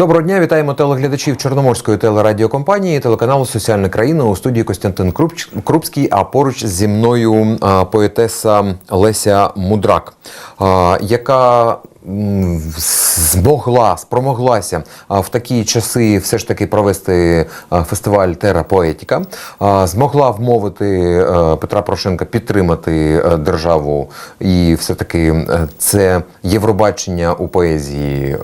Доброго дня, вітаємо телеглядачів Чорноморської телерадіокомпанії, телеканалу Соціальна країна у студії Костянтин Крупський, а поруч зі мною поетеса Леся Мудрак, яка змогла, спромоглася в такі часи все ж таки провести фестиваль Тера Поетіка, змогла вмовити Петра Порошенка підтримати державу, і все таки це Євробачення у поезії.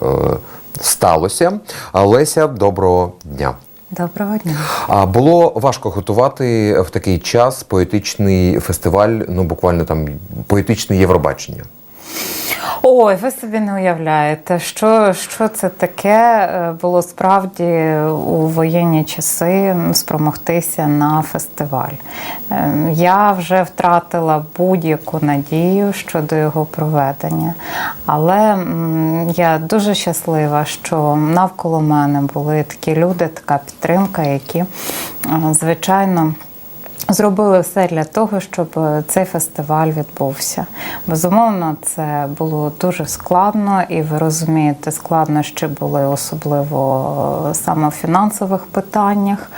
Сталося. Леся, доброго дня. Доброго дня. А було важко готувати в такий час поетичний фестиваль, ну буквально там поетичне Євробачення. Ой, ви собі не уявляєте, що, що це таке е, було справді у воєнні часи спромогтися на фестиваль. Е, Я вже втратила будь-яку надію щодо його проведення. Але я дуже щаслива, що навколо мене були такі люди, така підтримка, які, е, звичайно, Зробили все для того, щоб е, цей фестиваль відбувся. Безумовно, це було дуже складно, і ви розумієте, складнощі були особливо е, саме в фінансових питаннях.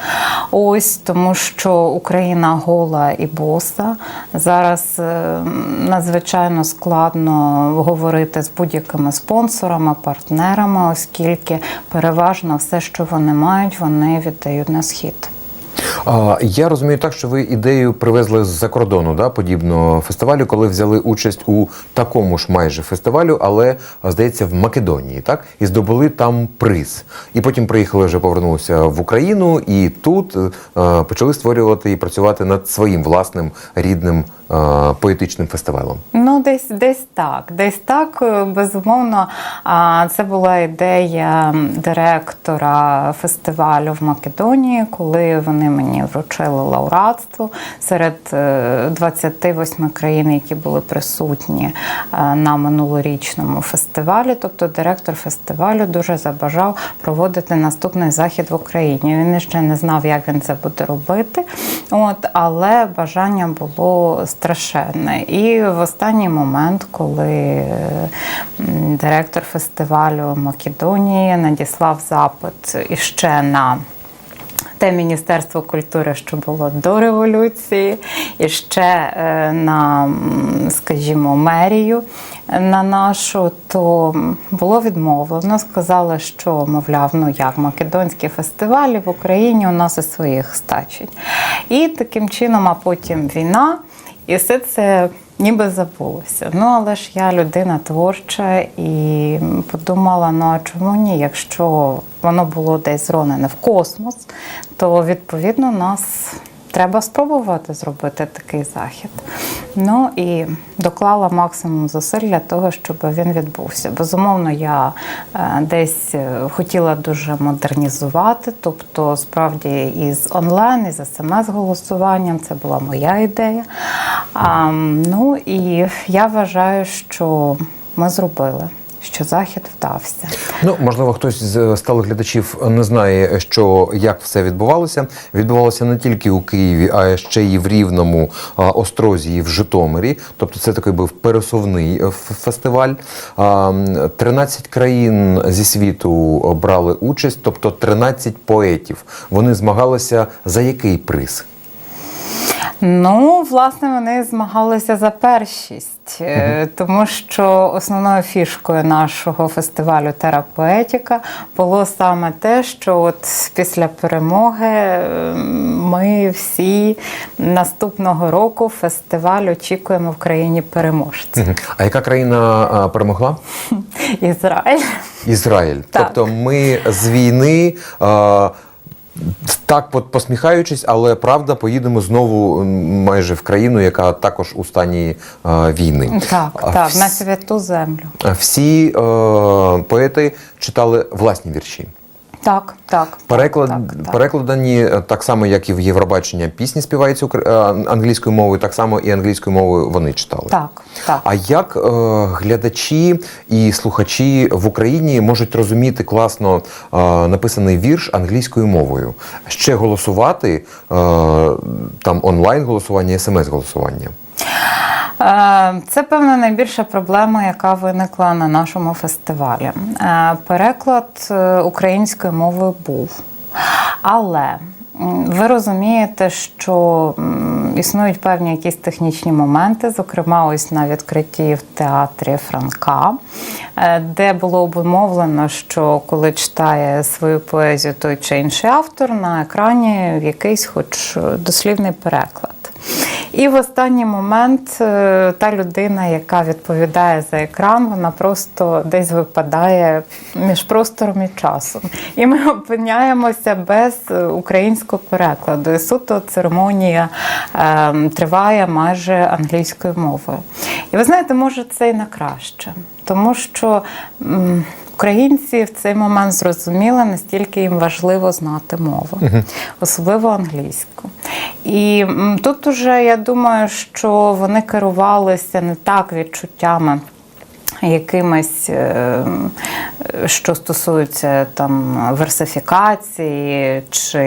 Ось тому, що Україна гола і боса. Зараз е, надзвичайно складно говорити з будь-якими спонсорами, партнерами, оскільки переважно все, що вони мають, вони віддають на схід. А, я розумію так, що ви ідею привезли з-за кордону, да, подібного фестивалю, коли взяли участь у такому ж майже фестивалю, але здається, в Македонії, так? І здобули там приз. І потім приїхали вже повернулися в Україну, і тут а, почали створювати і працювати над своїм власним рідним е, поетичним фестивалем. Ну, десь десь так. Десь так, е, безумовно. Це була ідея директора фестивалю в Македонії, коли вони мені вручили лауреатство серед е, 28 країн, які були присутні е, на минулорічному фестивалі. Тобто директор фестивалю дуже забажав проводити наступний захід в Україні. Він ще не знав, як він це буде робити. От, але бажання було страшенне. І в останній момент, коли е, директор фестивалю Македонії надіслав запит іще на те Міністерство культури, що було до революції, і ще е, на, скажімо, мерію на нашу, то було відмовлено. Сказали, що, мовляв, ну як македонські фестивалі в Україні у нас і своїх стачить. І таким чином, а потім війна, і все це. Ніби забулося. Ну, але ж я людина творча і подумала: ну а чому ні? Якщо воно було десь зронене в космос, то відповідно нас треба спробувати зробити такий захід. Ну і доклала максимум зусиль для того, щоб він відбувся. Безумовно, я е, десь е, хотіла дуже модернізувати, тобто, справді, із онлайн, із смс-голосуванням, це була моя ідея. А, ну і я вважаю, що ми зробили. Що захід вдався. Ну, можливо, хтось з сталих глядачів не знає, що як все відбувалося. Відбувалося не тільки у Києві, а ще й в Рівному, Острозі і в Житомирі. Тобто, це такий був пересувний е, фестиваль. А, 13 країн зі світу брали участь, тобто 13 поетів. Вони змагалися за який приз? Ну, власне, вони змагалися за першість, е, тому що основною фішкою нашого фестивалю Терапоетіка було саме те, що от після перемоги е, ми всі наступного року фестиваль очікуємо в країні переможця. Мгм. А яка країна перемогла? Ізраїль. Ізраїль. Так. Тобто ми з війни. Так от посміхаючись, але правда, поїдемо знову майже в країну, яка також у стані е, війни. Так, А так, вс- на святу землю. Всі е, поети читали власні вірші. Так, так. Переклад, так, так. Перекладені е, так само, як і в Євробачення пісні співаються е, англійською мовою, так само і англійською мовою вони читали. Так, так. А як е, глядачі і слухачі в Україні можуть розуміти класно е, написаний вірш англійською мовою? Ще голосувати е, там онлайн голосування, смс голосування? Е, Це, певно, найбільша проблема, яка виникла на нашому фестивалі. Е, Переклад е, української мови був. Але ви розумієте, що існують певні якісь технічні моменти, зокрема, ось на відкритті в театрі Франка, е, де було обумовлено, що коли читає свою поезію той чи інший автор, на екрані якийсь, хоч дослівний переклад. І в останній момент е, та людина, яка відповідає за екран, вона просто десь випадає між простором і часом. І ми опиняємося без е, українського перекладу. І суто церемонія е, триває майже англійською мовою. І ви знаєте, може, це і на краще, тому що. м, Українці в цей момент зрозуміли, настільки їм важливо знати мову, особливо англійську. І тут уже я думаю, що вони керувалися не так відчуттями. Якимись, е, що стосується там версифікації чи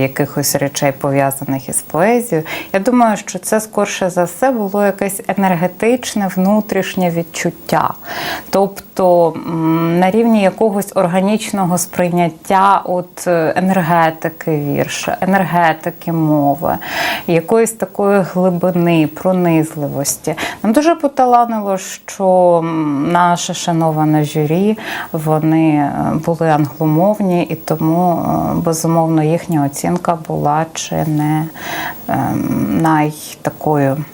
якихось речей пов'язаних із поезією, я думаю, що це скорше за все було якесь енергетичне внутрішнє відчуття. Тобто на рівні якогось органічного сприйняття от е, енергетики вірша, енергетики мови, якоїсь такої глибини, пронизливості. Нам дуже поталанило, що наше шановане журі вони е, були англомовні, і тому е, безумовно їхня оцінка була чи не ем, найтакою е,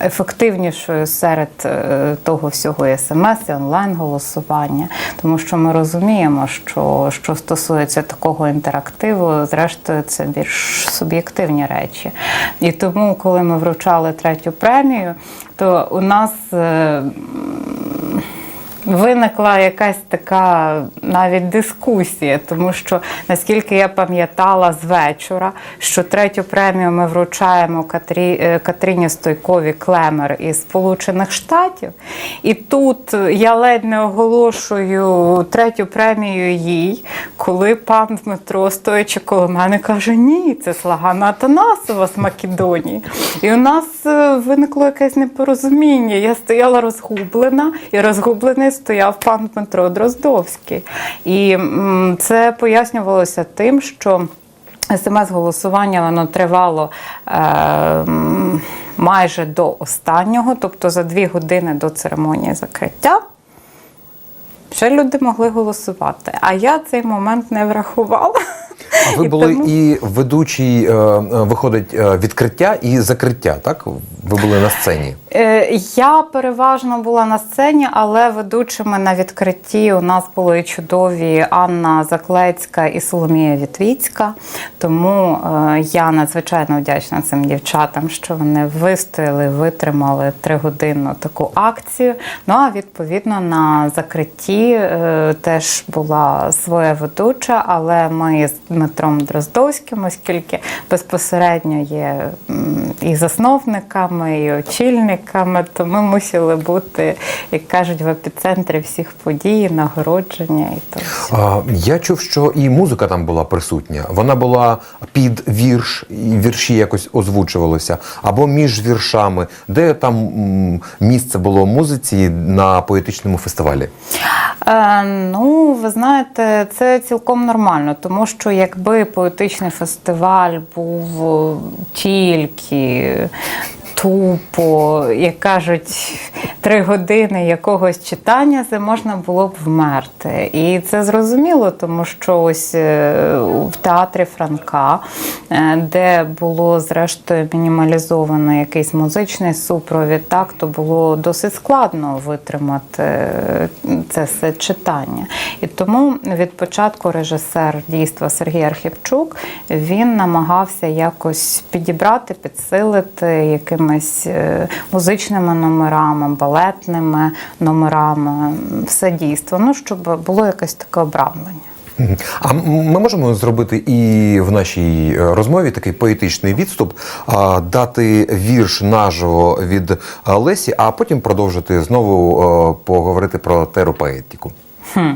ефективнішою серед е, того всього і смс і онлайн голосування, тому що ми розуміємо, що що стосується такого інтерактиву, зрештою це більш суб'єктивні речі. І тому, коли ми вручали третю премію, то у нас. Виникла якась така навіть дискусія, тому що наскільки я пам'ятала з вечора, що третю премію ми вручаємо Катрі, е, Катріні Стойкові Клемер із Сполучених Штатів, і тут я ледь не оголошую третю премію їй, коли пан Дмитро, стоячи коло мене, каже: Ні, це Слагана Атанасова з Македонії. І у нас е, виникло якесь непорозуміння. Я стояла розгублена, і розгублений стояв пан Дмитро Дроздовський. І це пояснювалося тим, що смс-голосування воно тривало. Е, Майже до останнього, тобто за дві години до церемонії закриття, ще люди могли голосувати. А я цей момент не врахувала. А ви І були тому- і ведучий, е, е, виходить, е, відкриття і закриття, так? Ви були на сцені. Е, Я переважно була на сцені, але ведучими на відкритті у нас були чудові Анна Заклецька і Соломія Вітвіцька. Тому е, я надзвичайно вдячна цим дівчатам, що вони вистояли, витримали тригодинну таку акцію. Ну а відповідно на закритті е, теж була своя ведуча, але ми з Дмитром Дроздовським, оскільки безпосередньо є і засновниками, і очільниками, то ми мусили бути, як кажуть, в епіцентрі всіх подій, нагородження і то. все. А, я чув, що і музика там була присутня. Вона була під вірш, і вірші якось озвучувалися, або між віршами. Де там місце було музиці на поетичному фестивалі? Е, ну, ви знаєте, це цілком нормально, тому що якби поетичний фестиваль був е, тільки тупо, як кажуть, три години якогось читання, це можна було б вмерти. І це зрозуміло, тому що ось е, в театрі Франка, е, де було зрештою мінімалізовано якийсь музичний супровід, так то було досить складно витримати е, це все читання. І тому від початку режисер дійства Сергій Архівчук він намагався якось підібрати, підсилити якимись е, музичними номерами, балетними номерами, все дійство. Ну, щоб було якесь таке обрамлення. А ми можемо зробити і в нашій е, розмові такий поетичний відступ, дати вірш наживо від Лесі, а потім продовжити знову е, поговорити про теропоетику. Хм.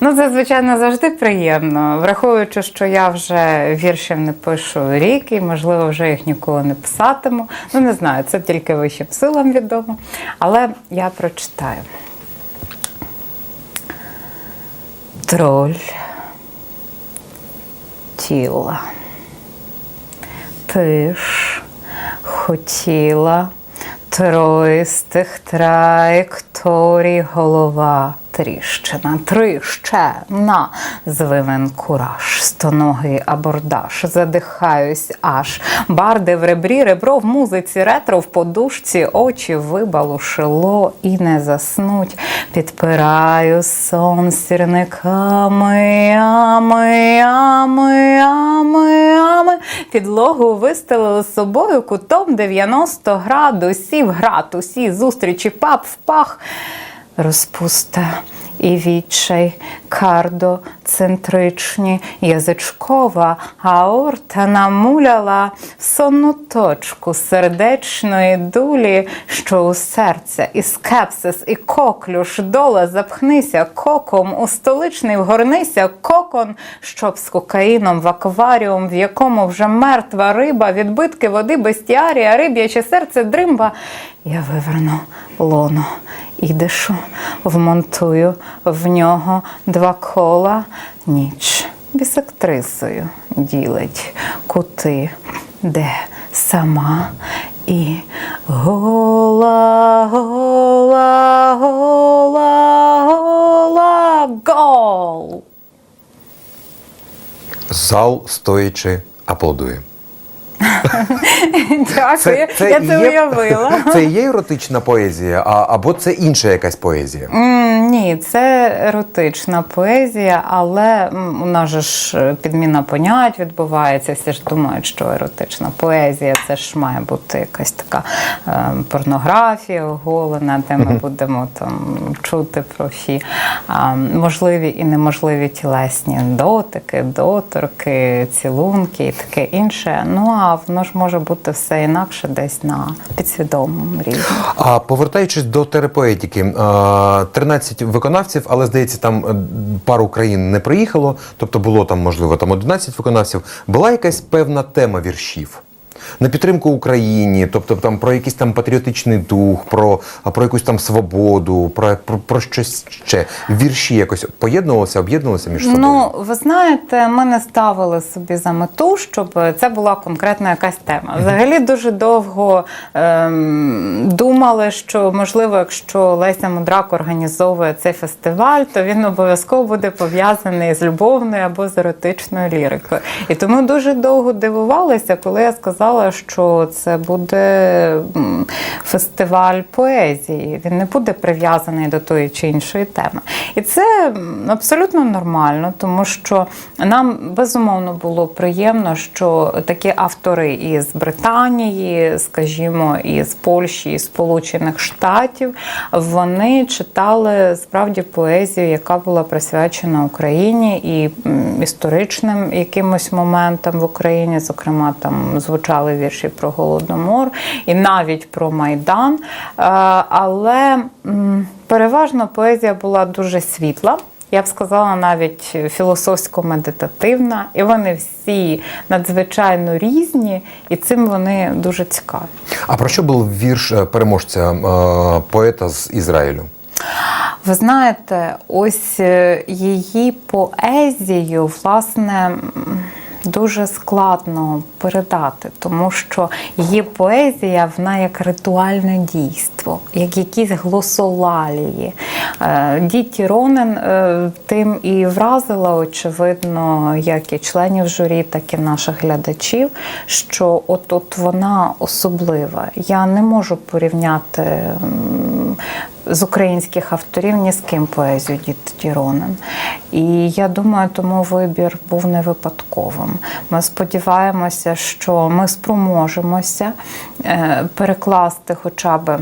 Ну, це, звичайно, завжди приємно, враховуючи, що я вже віршів не пишу рік і, можливо, вже їх ніколи не писатиму. Ну, не знаю, це тільки вищим силам відомо. Але я прочитаю. Троль тіла. Ти ж хотіла троїстих траєкторій голова тріщина, тріщена, звивен кураж, стоногий абордаж, задихаюсь аж, барди в ребрі, ребро в музиці, ретро в подушці, очі вибалушило і не заснуть. Підпираю сон сірниками, ами, ами, ами, ами. Підлогу вистелили з собою кутом 90 градусів, град, усі зустрічі, пап в пах розпуста і відчай, кардоцентричні, язичкова аорта намуляла сонну точку сердечної дулі, що у серця, і скепсис, і коклюш, дола запхнися коком, у столичний вгорнися кокон, щоб з кокаїном в акваріум, в якому вже мертва риба, відбитки води, бестіарія, риб'яче серце, дримба. Я виверну лоно і дишу, вмонтую в нього два кола ніч бісектрисою ділить кути, де сама і гола, гола, гола, гола, гол. Зал стоячи аплодує. Дякую, я це є- уявила. Це є еротична поезія, а, або це інша якась поезія. М, Ні, це еротична поезія, але у нас же ж е, підміна понять відбувається. Всі ж думають, що еротична поезія це ж має бути якась така е, порнографія оголена, де ми будемо там чути про всі а, можливі і неможливі тілесні дотики, доторки, цілунки і таке інше. Ну а воно ж може бути все інакше десь на підсвідомому рівні. А повертаючись до терапоетики, е, 13 виконавців, але здається, там е, пару країн не приїхало, тобто було там, можливо, там 11 виконавців. Була якась певна тема віршів. На підтримку Україні, тобто там про якийсь там патріотичний дух, про, про якусь там свободу, про, про, про щось ще. Вірші якось поєднувалися, об'єднувалися між собою. Ну, ви знаєте, ми не ставили собі за мету, щоб це була конкретна якась тема. Взагалі дуже довго ем, думали, що можливо, якщо Леся Мудрак організовує цей фестиваль, то він обов'язково буде пов'язаний з любовною або з еротичною лірикою. І тому дуже довго дивувалися, коли я сказала, що це буде фестиваль поезії. Він не буде прив'язаний до тої чи іншої теми. І це абсолютно нормально, тому що нам безумовно було приємно, що такі автори із Британії, скажімо, із Польщі, із Сполучених Штатів, вони читали справді поезію, яка була присвячена Україні і історичним якимось моментам в Україні. Зокрема, там звучали вірші про Голодомор і навіть про Майдан. Е, Але переважно поезія була дуже світла. Я б сказала навіть філософсько-медитативна, і вони всі надзвичайно різні, і цим вони дуже цікаві. А про що був вірш е, переможця е, поета з Ізраїлю? Ви знаєте, ось її поезію, власне, дуже складно передати, тому що її поезія вона як ритуальне дійство, як якісь глосолалії. Е, Діті Ронен е, тим і вразила, очевидно, як і членів журі, так і наших глядачів, що от, от вона особлива. Я не можу порівняти. З українських авторів ні з ким поезію Діти Тіронен. І я думаю, тому вибір був не випадковим. Ми сподіваємося, що ми спроможемося е, перекласти хоча б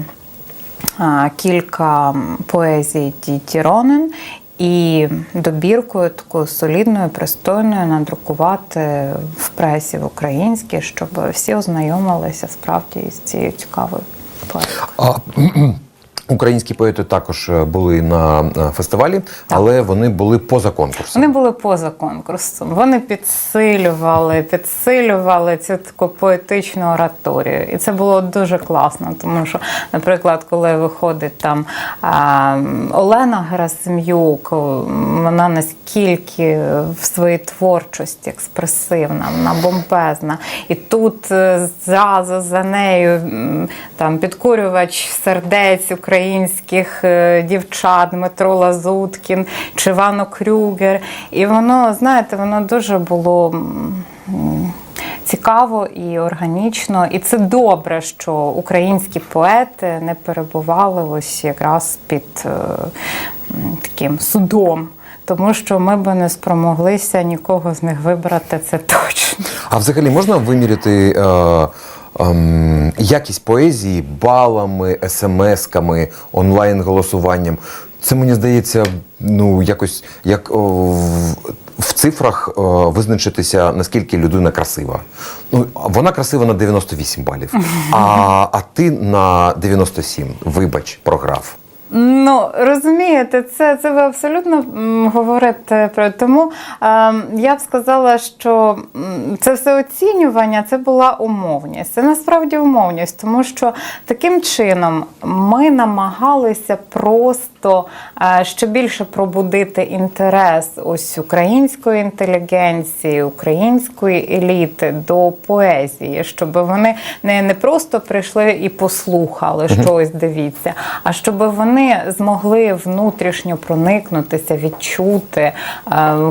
кілька поезій Діті Ронен. І добіркою такою солідною, пристойною надрукувати в пресі в українській, щоб всі ознайомилися справді з цією цікавою поезією. Українські поети також е, були на е, фестивалі, але вони були поза конкурсом. Вони були поза конкурсом. Вони підсилювали, підсилювали цю таку поетичну ораторію. І це було дуже класно, тому що, наприклад, коли виходить там а, Олена Герасим'юк, вона наскільки в своїй творчості експресивна, вона бомбезна. І тут е, зразу за нею там підкорювач сердець українських е, дівчат Дмитро Лазуткін чи Івано Крюгер. І воно, знаєте, воно дуже було. Цікаво і органічно, і це добре, що українські поети не перебували ось якраз під е, таким судом, тому що ми би не спромоглися нікого з них вибрати, це точно. А взагалі можна виміряти е, ем, якість поезії балами, смс-ками, онлайн-голосуванням? Це мені здається, ну якось як о, в, в цифрах о, визначитися, наскільки людина красива. Ну, вона красива на 98 балів, а, а ти на 97. Вибач, програв. Ну розумієте, це, це ви абсолютно говорите про тому. Е, я б сказала, що це все оцінювання це була умовність. Це насправді умовність, тому що таким чином ми намагалися просто е, ще більше пробудити інтерес ось української інтелігенції, української еліти до поезії, щоб вони не, не просто прийшли і послухали щось, дивіться, а щоб вони змогли внутрішньо проникнутися, відчути е,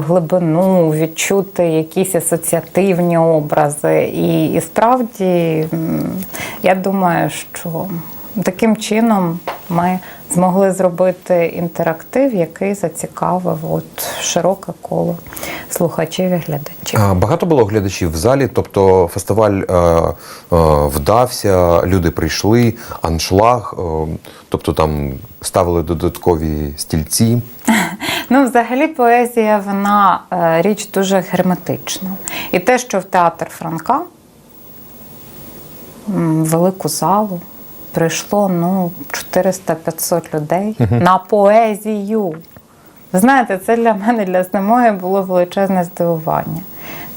глибину, відчути якісь асоціативні образи. І, і справді я думаю, що таким чином ми змогли зробити інтерактив, який зацікавив от широке коло слухачів і глядачів. А, Багато було глядачів в залі, тобто фестиваль е, е, вдався, люди прийшли, аншлаг, е, тобто там ставили додаткові стільці. Ну, взагалі, поезія вона е, річ дуже герметична. І те, що в театр Франка, велику залу, прийшло ну, 400-500 людей на поезію. Ви знаєте, це для мене, для самої було величезне здивування.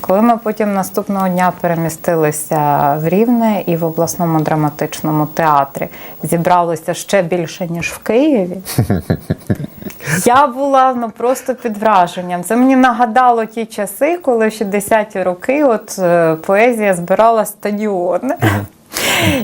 Коли ми потім наступного дня перемістилися в Рівне і в обласному драматичному театрі зібралося ще більше, ніж в Києві. Я була ну просто під враженням. Це мені нагадало ті часи, коли в 60-ті роки от е, поезія збирала стадіони.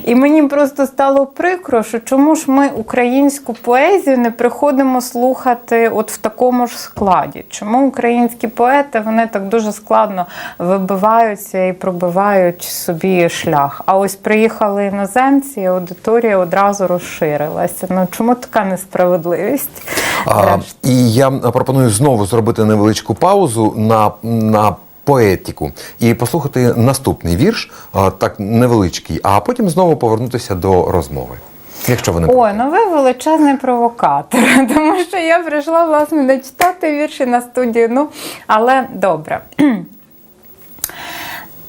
І мені просто стало прикро, що чому ж ми українську поезію не приходимо слухати от в такому ж складі? Чому українські поети вони так дуже складно вибиваються і пробивають собі шлях? А ось приїхали іноземці, і аудиторія одразу розширилася. Ну чому така несправедливість? А, і я пропоную знову зробити невеличку паузу на, на поетику і послухати наступний вірш, так невеличкий, а потім знову повернутися до розмови. Якщо ви не Ой, ну ви величезний провокатор, тому що я прийшла власне не читати вірші на студію. Ну, але добре.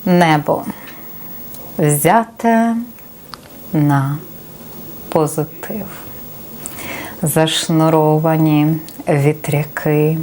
Небо взяте на позитив. Зашнуровані вітряки,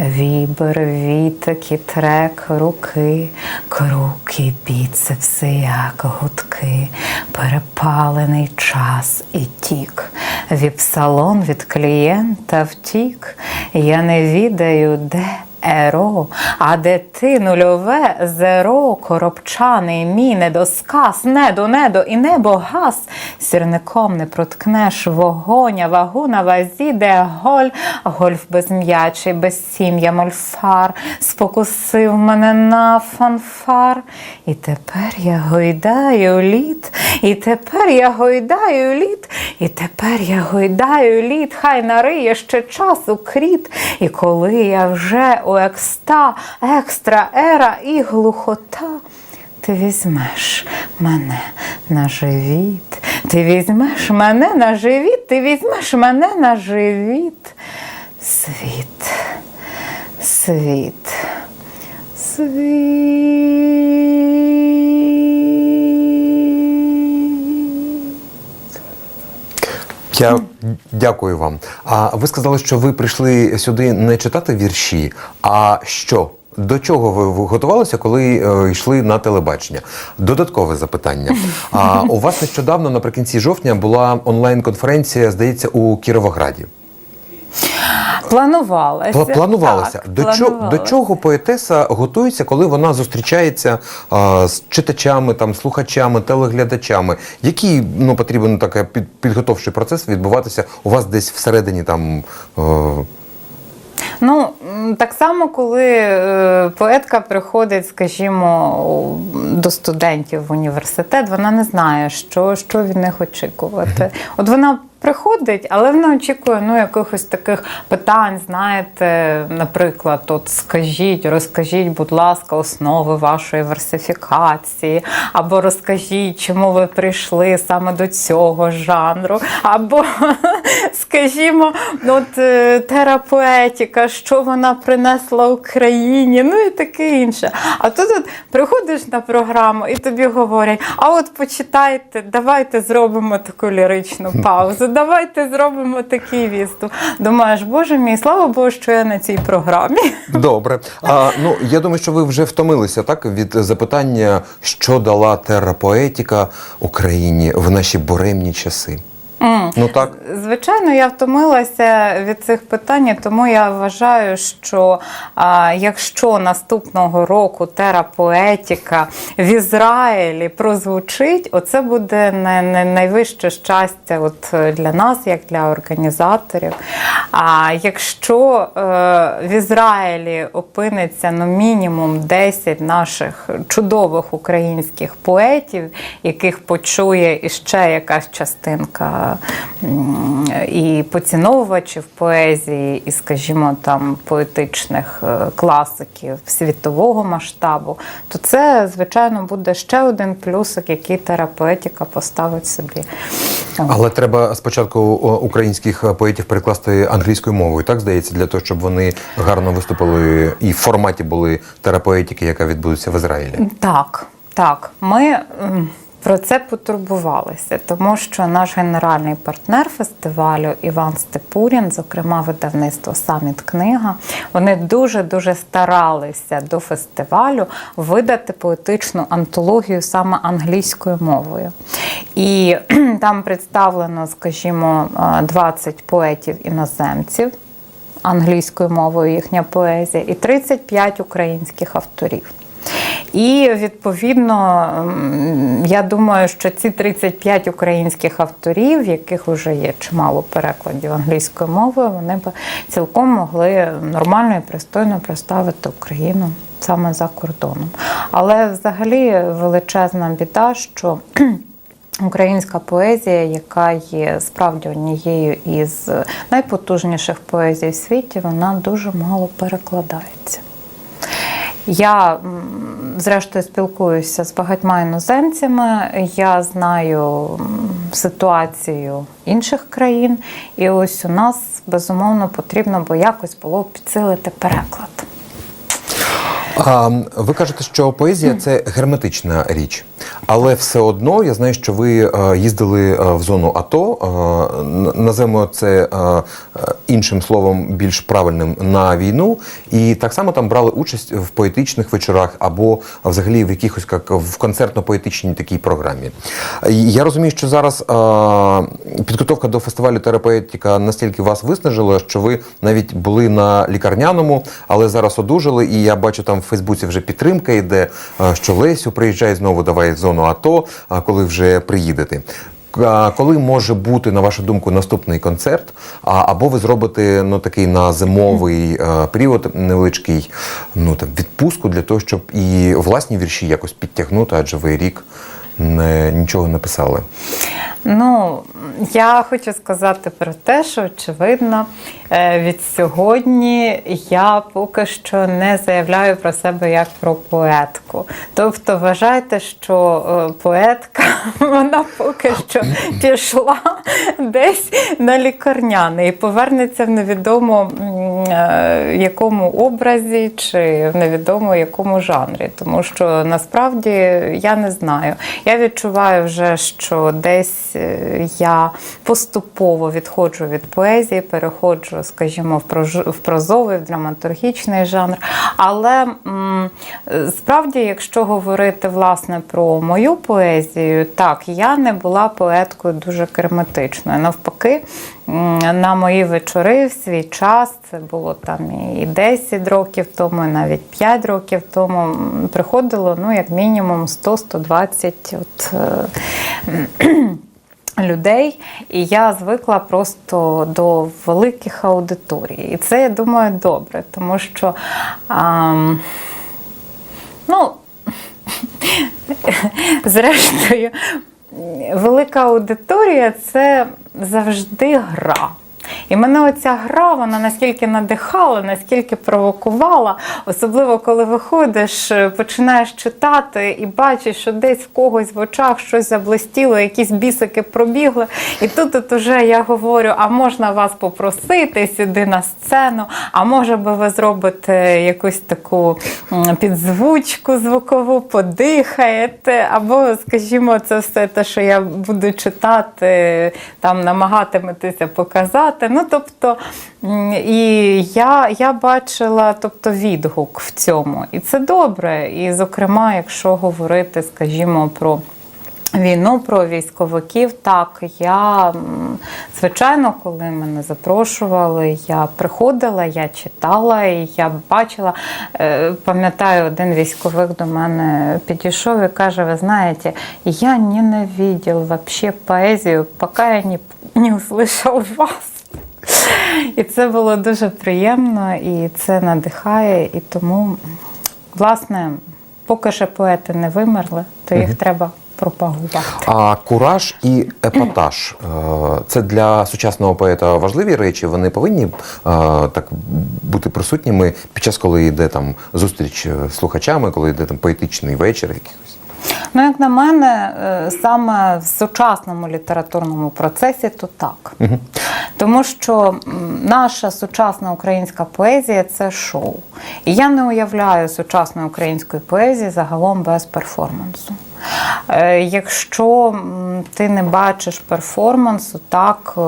вібер, вітаки, трек руки, круки, біцепси, як гудки, перепалений час і тік. Віп-салон від клієнта втік. Я не відаю, де Еро, а де ти нульове зеро, коробчаний мій недосказ, недо, недо і небо газ. Сірником не проткнеш вогонь, а вагу на вазі, де голь, гольф без м'ячі, без сім'я, мольфар, спокусив мене на фанфар. І тепер я гойдаю лід, і тепер я гойдаю лід, і тепер я гойдаю лід, хай нариє ще часу кріт. І коли я вже екста, екстра ера і глухота. Ти візьмеш мене на живіт, ти візьмеш мене на живіт, ти візьмеш мене на живіт. Світ, світ, світ. Я дякую вам. А ви сказали, що ви прийшли сюди не читати вірші, а що? До чого ви готувалися, коли е, йшли на телебачення? Додаткове запитання. А у вас нещодавно, наприкінці жовтня, була онлайн-конференція, здається, у Кіровограді. Планувалося. Пла- Планувалося. Так, до, чого, до чого поетеса готується, коли вона зустрічається а, з читачами, там, слухачами, телеглядачами? Який ну, потрібен такий під, підготовчий процес відбуватися у вас десь всередині там. Е, Ну, так само, коли е, поетка приходить, скажімо, до студентів в університет, вона не знає, що, що від них очікувати. От вона приходить, але вона очікує ну, якихось таких питань, знаєте, наприклад, от скажіть, розкажіть, будь ласка, основи вашої версифікації, або розкажіть, чому ви прийшли саме до цього жанру, або скажімо, от е, терапоетика, що вона принесла Україні, ну і таке інше. А тут от приходиш на програму і тобі говорять: а от почитайте, давайте зробимо таку ліричну паузу, давайте зробимо такий відступ. Думаєш, боже мій, слава Богу, що я на цій програмі. добре. А, ну, я думаю, що ви вже втомилися так, від запитання, що дала терапоетика Україні в наші буремні часи. Ну так. Звичайно, я втомилася від цих питань, тому я вважаю, що а, якщо наступного року терапоетика в Ізраїлі прозвучить, оце буде не, не найвище щастя от для нас, як для організаторів. А якщо е, в Ізраїлі опиниться ну, мінімум 10 наших чудових українських поетів, яких почує іще якась частинка і поціновувачів поезії, і, скажімо, там поетичних е, класиків світового масштабу, то це, звичайно, буде ще один плюсик, який терапевтика поставить собі. Але треба спочатку українських поетів перекласти англійською мовою, так здається, для того, щоб вони гарно виступили і в форматі були терапоетики, яка відбудеться в Ізраїлі. Так, так. Ми про це потурбувалися, тому що наш генеральний партнер фестивалю Іван Степурін, зокрема видавництво Саміт Книга, вони дуже дуже старалися до фестивалю видати поетичну антологію саме англійською мовою. І там представлено, скажімо, е, 20 поетів іноземців англійською мовою їхня поезія, і 35 українських авторів. І відповідно, я думаю, що ці 35 українських авторів, яких вже є чимало перекладів англійською мовою, вони б цілком могли нормально і пристойно представити Україну саме за кордоном. Але взагалі величезна біда, що Українська поезія, яка є справді однією із найпотужніших поезій в світі, вона дуже мало перекладається. Я, зрештою, спілкуюся з багатьма іноземцями. Я знаю ситуацію інших країн, і ось у нас безумовно потрібно, бо якось було підсилити переклад. А, ви кажете, що поезія це герметична річ, але все одно я знаю, що ви е, їздили е, в зону АТО, е, називаємо це іншим словом, більш правильним на війну, і так само там брали участь в поетичних вечорах або взагалі в якихось як в концертно-поетичній такій програмі. Я розумію, що зараз підготовка до фестивалю терапевтика настільки вас виснажила, що ви навіть були на лікарняному, але зараз одужали, і я бачу там Фейсбуці вже підтримка йде, е, що Лесю приїжджає знову, давай в зону АТО, а коли вже приїдете. Коли може бути, на вашу думку, наступний концерт? Або ви зробите ну, такий на зимовий е, період невеличкий ну, там, відпустку для того, щоб і власні вірші якось підтягнути, адже ви рік не, нічого не писали. Ну, я хочу сказати про те, що очевидно, е, від сьогодні я поки що не заявляю про себе як про поетку. Тобто, вважайте, що е, поетка вона поки що пішла десь на лікарняне і повернеться в невідомо е, якому образі чи в невідомо якому жанрі. Тому що насправді я не знаю. Я відчуваю вже, що десь е, я поступово відходжу від поезії, переходжу, скажімо, в прозовий, в драматургічний жанр. Але справді, якщо говорити власне про мою поезію, так, я не була поеткою дуже керметичною. Навпаки, на мої вечори в свій час, це було там і 10 років тому, і навіть 5 років тому, приходило ну, як мінімум 100-120 от, е, людей, і я звикла просто до великих аудиторій. І це, я думаю, добре, тому що. ам, Ну, зрештою, велика аудиторія це завжди гра. І мене оця гра, вона наскільки надихала, наскільки провокувала, особливо коли виходиш, е, починаєш читати і бачиш, що десь в когось в очах щось заблистіло, якісь бісики пробігли. І тут от уже я говорю: а можна вас попросити сюди на сцену? А може би ви зробите якусь таку підзвучку звукову, подихаєте, або, скажімо, це все те, що я буду читати, там намагатиметеся показати. Ну, тобто, і я, я бачила тобто, відгук в цьому. І це добре. І, зокрема, якщо говорити, скажімо, про. Війну про військовиків, так я звичайно, коли мене запрошували, я приходила, я читала і я бачила. е, Пам'ятаю, один військовик до мене підійшов і каже: Ви знаєте, я ненавидел вообще поезію, поки я не, не услышав вас. І це було дуже приємно, і це надихає. І тому, власне, поки ще поети не вимерли, то їх треба пропагувати. А кураж і епатаж е, це для сучасного поета важливі речі. Вони повинні е, так бути присутніми під час, коли йде там зустріч е, з слухачами, коли йде там поетичний вечір якийсь. Ну, як на мене, саме в сучасному літературному процесі, то так. Тому що наша сучасна українська поезія це шоу. І я не уявляю сучасної української поезії загалом без перформансу. Е, Якщо ти не бачиш перформансу, так е,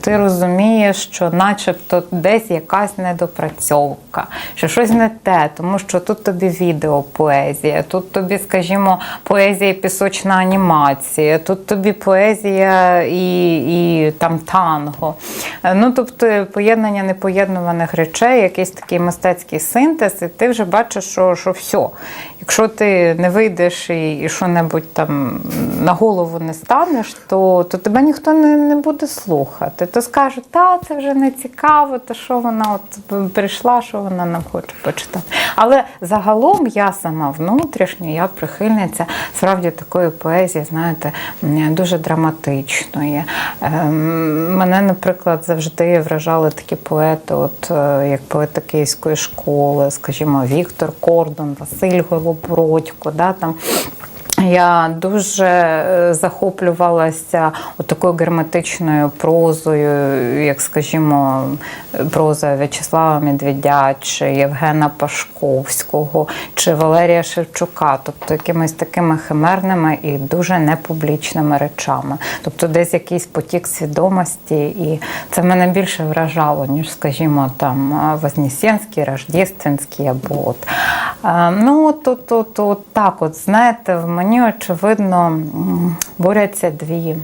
ти розумієш, що начебто десь якась недопрацьовка, що щось не те, тому що тут тобі відеопоезія, тут тобі, скажімо, поезія пісочна анімація, тут тобі поезія і, і там танго. Е, Ну, тобто поєднання непоєднуваних речей, якийсь такий мистецький синтез, і ти вже бачиш, що, що все. Якщо ти не вийдеш і, і що-небудь там на голову не станеш, то, то тебе ніхто не, не буде слухати. То скажуть, та це вже не цікаво, то що вона от прийшла, що вона нам хоче почитати. Але загалом я сама внутрішньо, я прихильниця справді такої поезії, знаєте, дуже драматичної. Ем, Мене, наприклад, завжди вражали такі поети, от е, як поети Київської школи, скажімо, Віктор Кордон, Василь Голобородько, да, там. Я дуже е, захоплювалася такою герметичною прозою, як, скажімо, проза В'ячеслава Медведя, чи Євгена Пашковського, чи Валерія Шевчука, тобто якимись такими химерними і дуже непублічними речами. Тобто десь якийсь потік свідомості, і це мене більше вражало, ніж, скажімо, там Вознесенський, Рождественський або от. Е, Ну, от, от, от так, от знаєте, в мені очевидно м, борються дві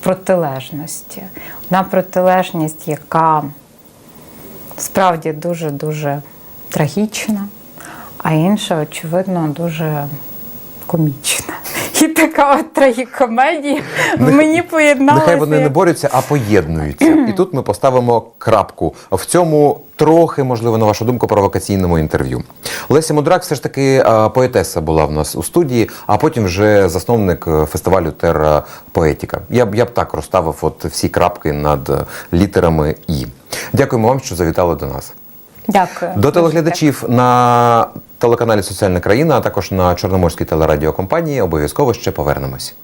протилежності. Одна протилежність, яка справді дуже-дуже трагічна, а інша, очевидно, дуже комічна. І така от трагікомедія в мені поєдналася. Нехай вони не борються, а поєднуються. І тут ми поставимо крапку в цьому трохи, можливо, на вашу думку, провокаційному інтерв'ю. Леся Мудрак все ж таки е, поетеса була в нас у студії, а потім вже засновник е, фестивалю Терра Поетіка. Я б я б так розставив от всі крапки над е, літерами І. Дякуємо вам, що завітали до нас. Дякую. До телеглядачів на телеканалі Соціальна країна, а також на Чорноморській телерадіокомпанії обов'язково ще повернемось.